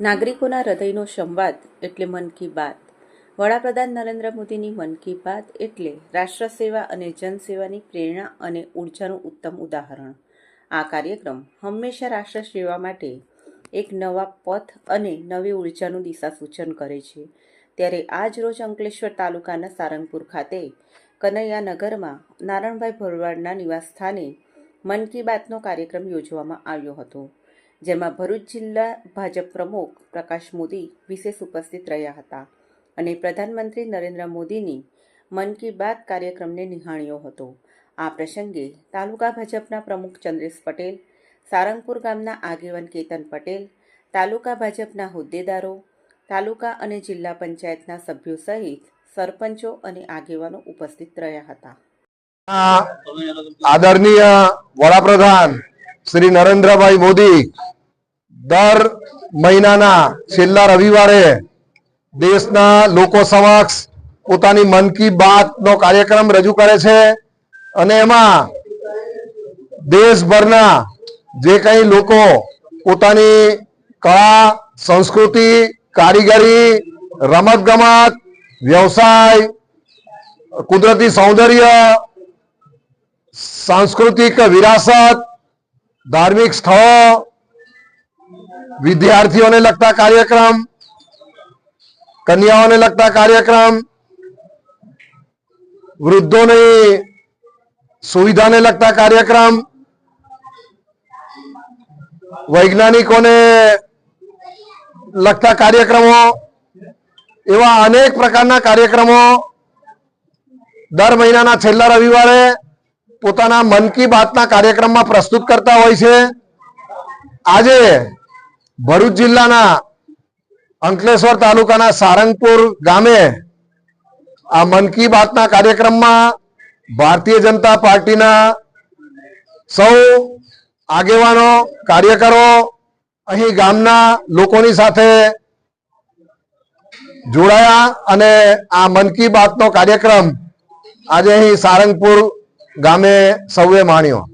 નાગરિકોના હૃદયનો સંવાદ એટલે મન કી બાત. વડાપ્રધાન નરેન્દ્ર મોદીની મન કી બાત એટલે રાષ્ટ્ર સેવા અને જનસેવાની પ્રેરણા અને ઉર્જાનું ઉત્તમ ઉદાહરણ. આ કાર્યક્રમ હંમેશા રાષ્ટ્ર સેવા માટે એક નવા પથ અને નવી ઉર્જાનું દિશા સૂચન કરે છે. ત્યારે આજ રોજ અંકલેશ્વર તાલુકાના સારંગપુર ખાતે કનૈયાનગરમાં નારણભાઈ ભરવાડના નિવાસસ્થાને મન કી બાતનો કાર્યક્રમ યોજવામાં આવ્યો હતો. જેમાં ભરૂચ જિલ્લા ભાજપ પ્રમુખ પ્રકાશ મોદી વિશેષ ઉપસ્થિત રહ્યા હતા અને પ્રધાનમંત્રી નરેન્દ્ર મોદીની મન કી બાત કાર્યક્રમને નિહાળ્યો હતો. આ પ્રસંગે તાલુકા ભાજપના પ્રમુખ ચંદ્રેશ પટેલ, સારંગપુર ગામના આગેવાન કેતન પટેલ, તાલુકા ભાજપના હોદ્દેદારો, તાલુકા અને જિલ્લા પંચાયતના સભ્યો સહિત સરપંચો અને આગેવાનો ઉપસ્થિત રહ્યા હતા. આદરણીય વડાપ્રધાન શ્રી નરેન્દ્રભાઈ મોદી દર મહિનાના છેલ્લા રવિવારે દેશના લોકો સમક્ષ પોતાની મન કી બાત નો કાર્યક્રમ રજૂ કરે છે અને એમાં દેશભરના જે કઈ લોકો પોતાની કળા, સંસ્કૃતિ, કારીગરી રમત ગમત વ્યવસાય, કુદરતી સૌંદર્ય, સાંસ્કૃતિક વિરાસત ધાર્મિક સ્થળો, વિદ્યાર્થીઓને લગતા કાર્યક્રમ, કન્યાઓને લગતા કાર્યક્રમ, વૃદ્ધોની સુવિધાને લગતા કાર્યક્રમ, વૈજ્ઞાનિકોને લગતા કાર્યક્રમો, એવા અનેક પ્રકારના કાર્યક્રમો દર મહિનાના છેલ્લા રવિવારે પોતાના મન કી બાતના કાર્યક્રમમાં પ્રસ્તુત કરતા હોય છે. આજે ભરૂચ જિલ્લાના અંકલેશ્વર તાલુકાના સારંગપુર ગામે આ મન કી બાતના કાર્યક્રમમાં ભારતીય જનતા પાર્ટીના સૌ આગેવાનો, કાર્યકરો, અહીં ગામના લોકોની સાથે જોડાયા અને આ મન કી બાતનો કાર્યક્રમ આજે અહીં સારંગપુર ગામે સૌએ માણ્યો.